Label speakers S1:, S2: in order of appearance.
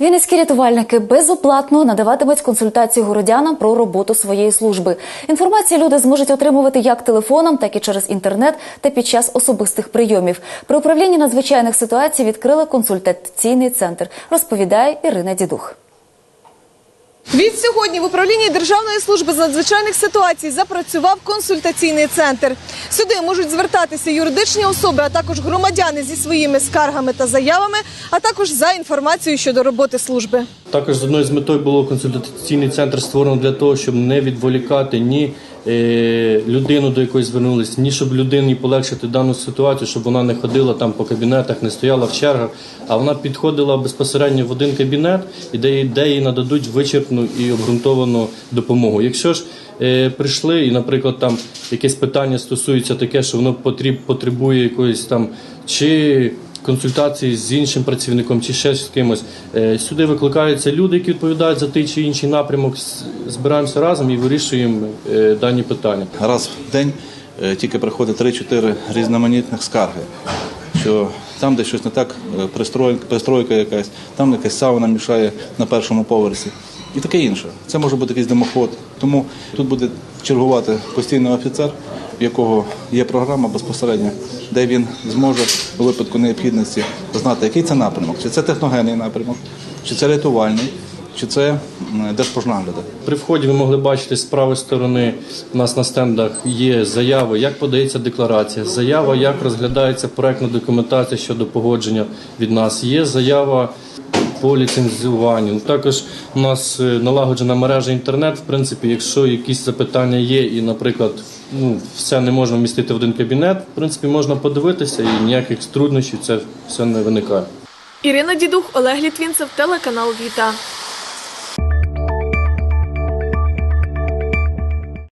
S1: Вінницькі рятувальники безоплатно надаватимуть консультації городянам про роботу своєї служби. Інформацію люди зможуть отримувати як телефоном, так і через інтернет та під час особистих прийомів. При управлінні надзвичайних ситуацій відкрили консультаційний центр. Розповідає Ірина Дідух.
S2: Відсьогодні в управлінні Державної служби з надзвичайних ситуацій запрацював консультаційний центр. Сюди можуть звертатися юридичні особи, а також громадяни зі своїми скаргами та заявами, а також за інформацією щодо роботи служби.
S3: Також з одною з метою було консультаційний центр створено для того, щоб не відволікати ні людину, до якої звернулися, ні щоб людині полегшити дану ситуацію, щоб вона не ходила там по кабінетах, не стояла в чергах, а вона підходила безпосередньо в один кабінет, і де, де їй нададуть вичерпну і обґрунтовану допомогу. Якщо ж е, прийшли, і, наприклад, там якесь питання стосується таке, що воно потріб, потребує якоїсь там чи консультації з іншим працівником чи ще з кимось. Е, Сюди викликаються люди, які відповідають за той чи інший напрямок. Збираємося разом і вирішуємо е, дані питання.
S4: раз в день е, тільки приходить 3-4 різноманітних скарги. Що там, де щось не так, пристройка, пристройка якась, там якась сауна мішає на першому поверсі. І таке інше. Це може бути якийсь димоход. Тому тут буде чергувати постійний офіцер, якого є програма безпосередньо, де він зможе у випадку необхідності знати, який це напрямок, чи це техногенний напрямок, чи це рятувальний, чи це м, держпожнагляду.
S3: При вході ви могли бачити з правої сторони у нас на стендах є заяви, як подається декларація, заява, як розглядається проектна документація щодо погодження від нас. Є заява по ліцензуванню. Також у нас е, налагоджена мережа інтернет. В принципі, якщо якісь запитання є, і, наприклад, ну все не можна вмістити в один кабінет, в принципі, можна подивитися і ніяких труднощів це все не виникає.
S2: Ірина Дідух, Олег Літвінцев, телеканал Віта.